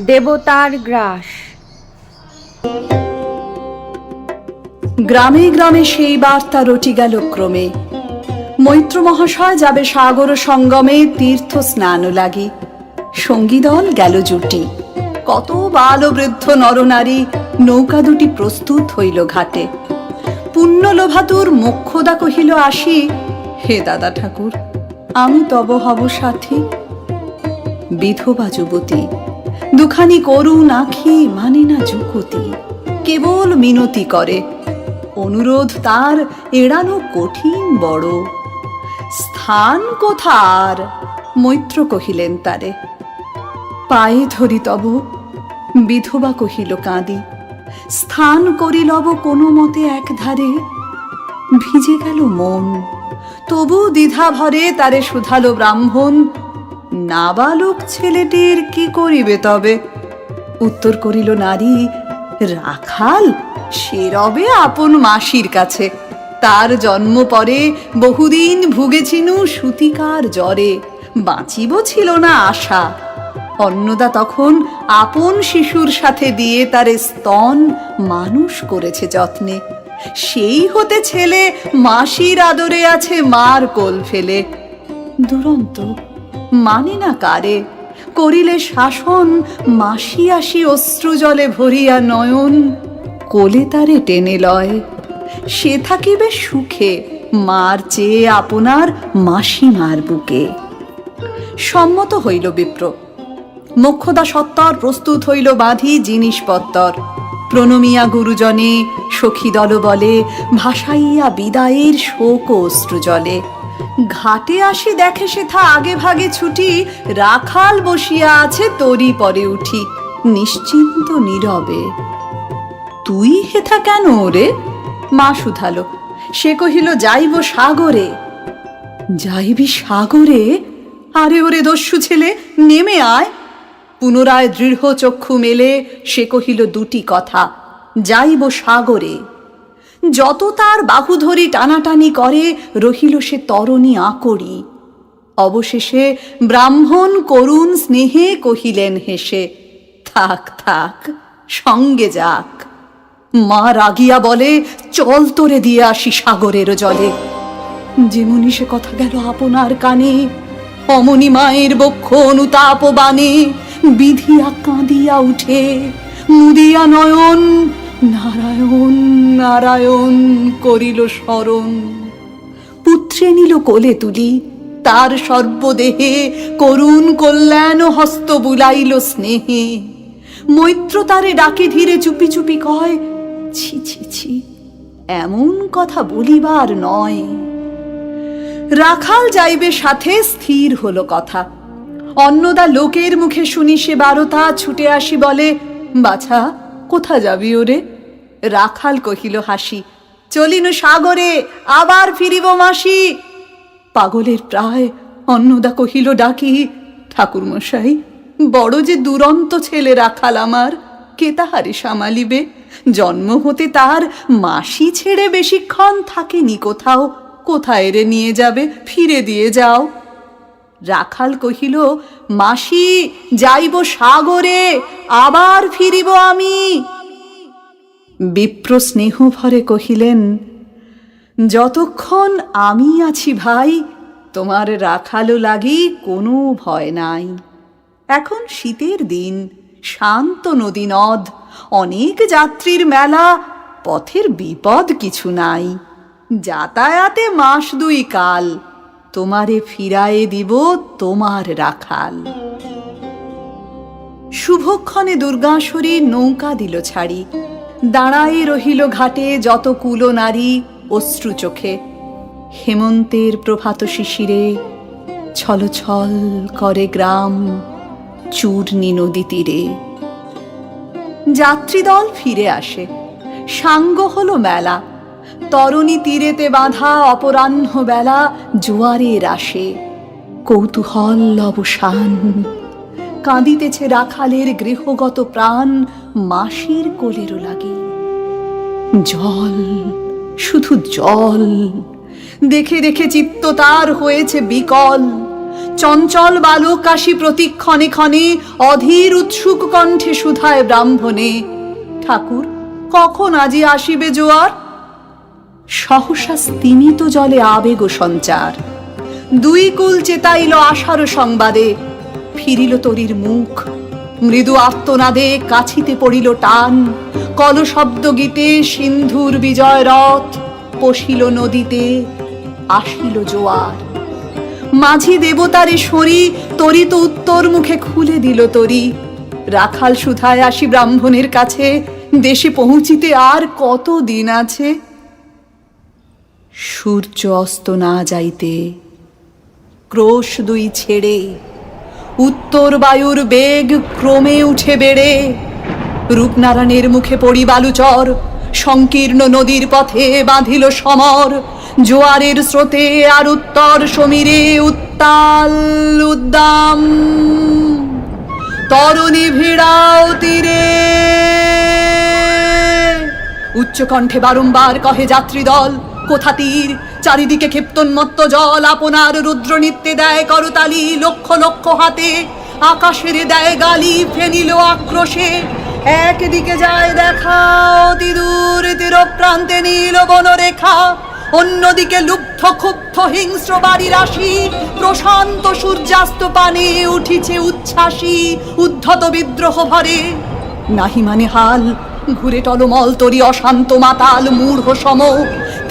দেবতার গ্রাস। গ্রামে গ্রামে সেই বার্তা রটি গেল ক্রমে। মৈত্র মহাশয় যাবে সাগর সঙ্গমে তীর্থ স্নান লাগি। সঙ্গী দল গেল জুটি। কত বাল বৃদ্ধ নরনারী নৌকা দুটি প্রস্তুত হইল ঘাটে। পুণ্য লোভাতুর মোক্ষদা কহিল, আসি, হে দাদা ঠাকুর, আমি তব হব সাথী। বিধবা যুবতী দুখানি করুণ আখি মানে না যুকতি কেবল মিনতি করে। অনুরোধ তার এড়ানো কঠিন বড়। স্থান কোথার? মৈত্র কহিলেন তারে। পায়ে ধরি তব, বিধবা কহিল কাঁদি। স্থান করিলব কোনো মতে এক ধারে ভিজে গেল মন, তবু দ্বিধা ভরে তারে শুধালো ব্রাহ্মণ। নাবালক ছেলেটির কি করিবে তবে? উত্তর করিল, নারী, রাখাল, সে রবে আপন মাসির কাছে। তার জন্ম পরে বহুদিন ভুগেছিনু সুতিকার জ্বরে। বাঁচিব ছিল না আশা। অন্নদা তখন আপন শিশুর সাথে দিয়ে তারে স্তন মানুষ করেছে যত্নে। সেই হতে ছেলে মাসির আদরে আছে মার কোল ফেলে। দুরন্ত মানে না কারে। করিলে শাসন, মাসি আসি অশ্রু জলে ভরিয়া নয়ন। কোলে তারে টেনে লয়। সে থাকিবে সুখে, মার চেয়ে আপনার মাসি মার বুকে। সম্মত হইল বিপ্র। মোক্ষদা সত্তর, প্রস্তুত হইল বাঁধি জিনিসপত্তর। প্রণমিয়া গুরুজনে সখী দল বলে, ভাসাইয়া বিদায়ের শোক ও অশ্রু জলে ঘাটে আসি দেখে সেথা আগে ভাগে ছুটি, রাখাল বসিয়া আছে তরি পরে উঠি, নিশ্চিন্ত নীরবে। তুই হেথা কেন ওরে মা শুধালো, সে কহিল, যাইব সাগরে। যাইবি সাগরে? আরে ওরে দস্যু ছেলে, নেমে আয়। পুনরায় দৃঢ় চক্ষু মেলে, সে কহিল, দুটি কথা, যাইব সাগরে। যত তার বাহু ধরি টানাটানি করে, রহিল সে তরণী আকরি অবশেষে ব্রাহ্মণ করুণ স্নেহে কহিলেন হেসে, থাক থাক, সঙ্গে যাক। মা রাগিয়া বলে, চল তোরে দিয়ে আসি সাগরের জলে। যেমনি সে কথা গেল আপনার কানে, অমনি মায়ের বক্ষ অনুতাপ বানে বিধিয়া কাঁদিয়া উঠে, মুদিয়া নয়ন নারায়ণ নারায়ণ করিল স্মরণ পুত্রে নিল কোলে তুলি, তার সর্বদেহে করুণ কল্যাণ হস্ত বুলাইল স্নেহে। মৈত্র তারে ডাকে ধীরে চুপি চুপি কয়, ছি ছি ছি, এমন কথা বলিবার নয়। রাখাল যাইবে সাথে স্থির হলো কথা। অন্নদা লোকের মুখে শুনি সে বারতা ছুটে আসি বলে, বাছা, কোথা যাবি ওরে? রাখাল কহিল, হাসি, চলিনু সাগরে আবার ফিরিব মাসি? পাগলের প্রায় অন্নদা কহিল, ডাকি ঠাকুর মশাই বড় যে দুরন্ত ছেলে রাখাল আমার, কে তাহারে সামালিবে? জন্ম হতে তার মাসি ছেড়ে বেশিক্ষণ থাকেনি কোথাও, কোথায় রে নিয়ে যাবে, ফিরে দিয়ে যাও? রাখাল কহিল, মাসি, যাইব সাগরে, আবার ফিরিব আমি। বিপ্র স্নেহ ভরে কহিলেন, যতক্ষণ আমি আছি ভাই, তোমার রাখালো লাগি কোনো ভয় নাই। এখন শীতের দিন, শান্ত নদী নদ, অনেক যাত্রীর মেলা, পথের বিপদ কিছু নাই। যাতায়াতে মাস দুই কাল, তোমারে ফিরায়ে দিব তোমার রাখাল। শুভক্ষণে দুর্গাশ্বরী নৌকা দিল ছাড়ি। দাঁড়ায়ে রহিল ঘাটে যত কুলো নারী, অশ্রু চোখে। হেমন্তের প্রভাত শিশিরে ছলছল করে গ্রাম চূর্ণি নদী তীরে। যাত্রীদল ফিরে আসে। সাঙ্গ হলো মেলা। তরণী তীরেতে বাঁধা অপরাহ্ন বেলা জোয়ারের আসে। কৌতূহল অবসান কাঁদিতেছে রাখালের গৃহগত প্রাণ মাসির কোলেরও লাগে। জল, শুধু জল। দেখে দেখে চিত্ত তার হয়েছে বিকল। চঞ্চল বালক কাশি প্রতিক্ষণে ক্ষণে অধীর উৎসুক কণ্ঠে সুধায় ব্রাহ্মণে, ঠাকুর, কখন আজি আসিবে জোয়ার? সহসা স্তিমিত জলে আবেগ সঞ্চার। দুই কুল চেতাইল আশার সংবাদে ফিরিল তরির মুখ। মৃদু আত্মনাদে কাছিতে পড়িল টান। কল শব্দ গীতে সিন্ধুর বিজয় রথ পশিল নদীতে, আসিল জোয়ার। মাঝি দেবতারে সরি, তরিত উত্তর মুখে খুলে দিল তরি। রাখাল সুধায় আসি ব্রাহ্মণের কাছে, দেশে পৌঁছিতে আর কত দিন আছে? সূর্য অস্ত না যাইতে, ক্রোশ দুই ছেড়ে উত্তর বায়ুর বেগ ক্রমে উঠে বেড়ে। রূপনারায়ণের মুখে পড়ি বালুচর, সংকীর্ণ নদীর পথে বাঁধিল সমর। জোয়ারের স্রোতে আর উত্তর সমীরে উত্তাল উদ্দাম। তরুণী ভিড়াও তীরে। উচ্চকণ্ঠে বারংবার কহে যাত্রী দল কোথা তীর? চারিদিকে ক্ষিপ্তন্মত্ত জল আপনার রুদ্র নিত্যে দেয় করতালি লক্ষ লক্ষ হাতে। আকাশের দেয় গালি ফেনিল আক্রোশে। একদিকে যায় দেখা অতি দূর তীর প্রান্তে নীল বনরেখা। অন্যদিকে লুব্ধ ক্ষুব্ধ হিংস্র বাড়ি রাশি প্রশান্ত সূর্যাস্ত পানে উঠিছে উচ্ছ্বাসী উদ্ধত বিদ্রোহ ভরে। নাহি মানে হাল, ঘুরে টলমল তরি অশান্ত মাতাল মূঢ় সম।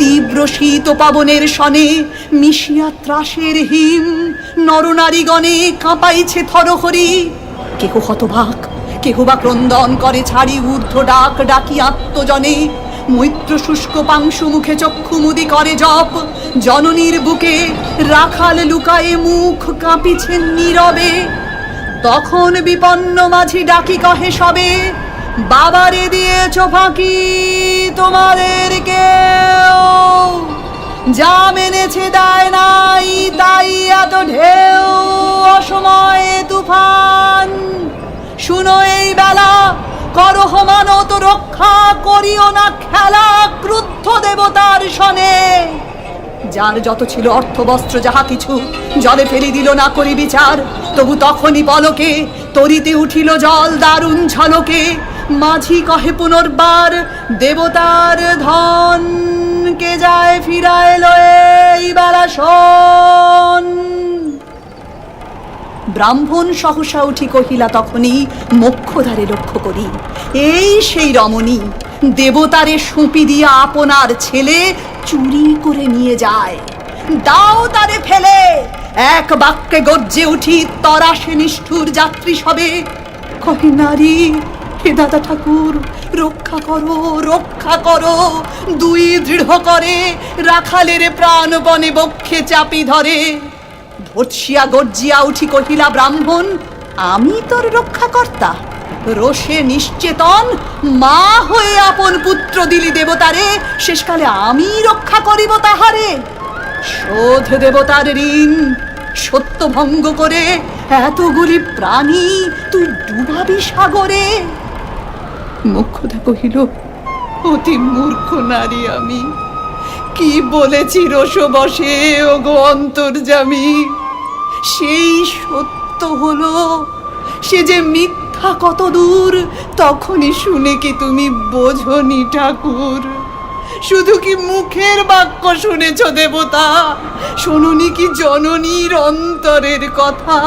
তীব্র শীত পাবনের সনে মিশিয়া ত্রাসের হিম নরনারীগণে কাঁপাইছে থরহরি। কেহ হতভাগ, কেহ বা ক্রন্দন করে ছাড়ি ঊর্ধ্ব ডাক ডাকি আত্মজনে। মৈত্র শুষ্ক পাংশু মুখে চক্ষু মুদি করে জপ, জননীর বুকে রাখাল লুকায়ে মুখ কাঁপিছেন নীরবে। তখন বিপন্ন মাঝি ডাকি কহে সবে, বাবারে দিয়েছ ফাঁকি তোমাদের কেউ যা মেনেছে দায় নাই, তাই এত ঢেউ, অসময়ে তুফান। শুনো এই বেলা করহ মানত রক্ষা, করিও না খেলা ক্রুদ্ধ দেবতার সনে। যার যত ছিল অর্থবস্ত্র যাহা কিছু, জলে ফেলি দিল না করি বিচার। তবু তখনই পলকে, তরিতে উঠিল জল, দারুণ ঝলকে। মাঝি কহে পুনর্বার, দেবতার ধন। কে যায় ফিরায় লয়ে এই বেলা শোন। ব্রাহ্মণ সহসা উঠি কহিলা, তখনই মোক্ষধারে লক্ষ্য করি। এই সেই রমণী, দেবতারে সুপি দিয়া আপনার ছেলে চুরি করে নিয়ে যায়। দাও তারে ফেলে, এক বাক্যে গর্জে উঠি, তরাসে নিষ্ঠুর যাত্রী সবে। কহে, নারী, হে দাদা ঠাকুর রক্ষা করো রক্ষা করো। দুই দৃঢ় করে রাখালের প্রাণবনে বক্ষে চাপি ধরে। ধর্ষিয়া গর্জিয়া উঠি কহিলা, ব্রাহ্মণ, আমি তোর রক্ষাকর্তা। রোষে নিশ্চেতন মা হয়ে আপন পুত্র দিলি দেবতারে। শেষকালে আমি রক্ষা করিব তাহারে। শোধ দেবতার ঋণ সত্য ভঙ্গ করে এতগুলি প্রাণী তুই ডুবাবি সাগরে। মুখ্যদা কহিল, অতি মূর্খ নারী আমি। কি বলেছি রস বসে ও গো অন্তর্জামী সেই সত্য হলো, সে যে মিথ্যা কত দূর তখনই শুনে কি তুমি বোঝনি ঠাকুর? শুধু কি মুখের বাক্য শুনেছ দেবতা? শুনুনি কি জননীর অন্তরের কথা?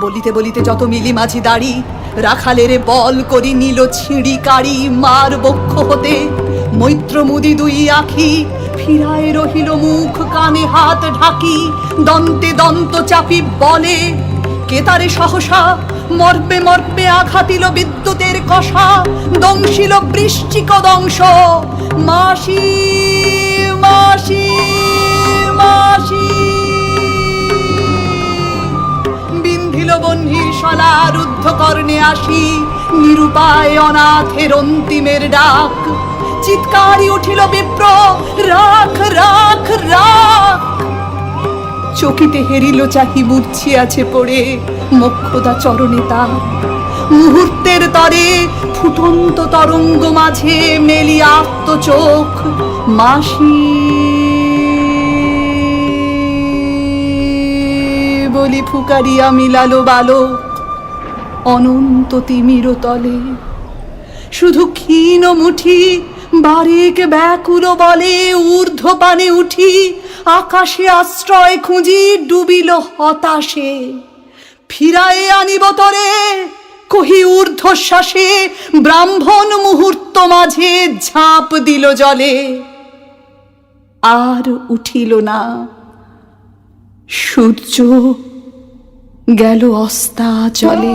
বলিতে বলিতে যত মিলি মাঝি দাড়ি রাখালের বল করি নিল ছিঁড়ি কাড়ি মার বক্ষ হতে। মৈত্র মুদি দুই আখি, ফিরায় রহিল মুখ, কানে হাত ঢাকি, দন্তে দন্ত চাপি বলে কেতারে সহসা? মর্পে মর্পে আঘাতিল বিদ্যুতের কষা, দংশিল বৃশ্চিক দংশ। মাসি মাসি মাসি। বিন্ধিল বহ্নির শলা রুদ্ধ কর্ণে আসি, নিরুপায় অনাথের অন্তিমের ডাক। চিৎকারি উঠিল বিপ্র, রাখ রাখ রাখ। চকিতে হেরিল চাহি মূর্ছি আছে পড়ে, মক্ষদা চরণে তার। মুহূর্তের তরে ফুটন্ত তরঙ্গ মাঝে মেলি আত্ম চোখ মাসি কলি ফুকারিয়া মিলালো বালো। অনন্ত তিমির তলে। শুধু ক্ষীণ মুঠি, বারেক ব্যাকুল বলে ঊর্ধ্ব পানে উঠি, আকাশে আশ্রয় খুঁজি ডুবিল হতাশে। ফিরায়ে আনিব তরে, কহি ঊর্ধ্বশ্বাসে, ব্রাহ্মণ মুহূর্ত মাঝে ঝাঁপ দিল জলে। আর উঠিল না। সূর্য গেল অস্তা চলে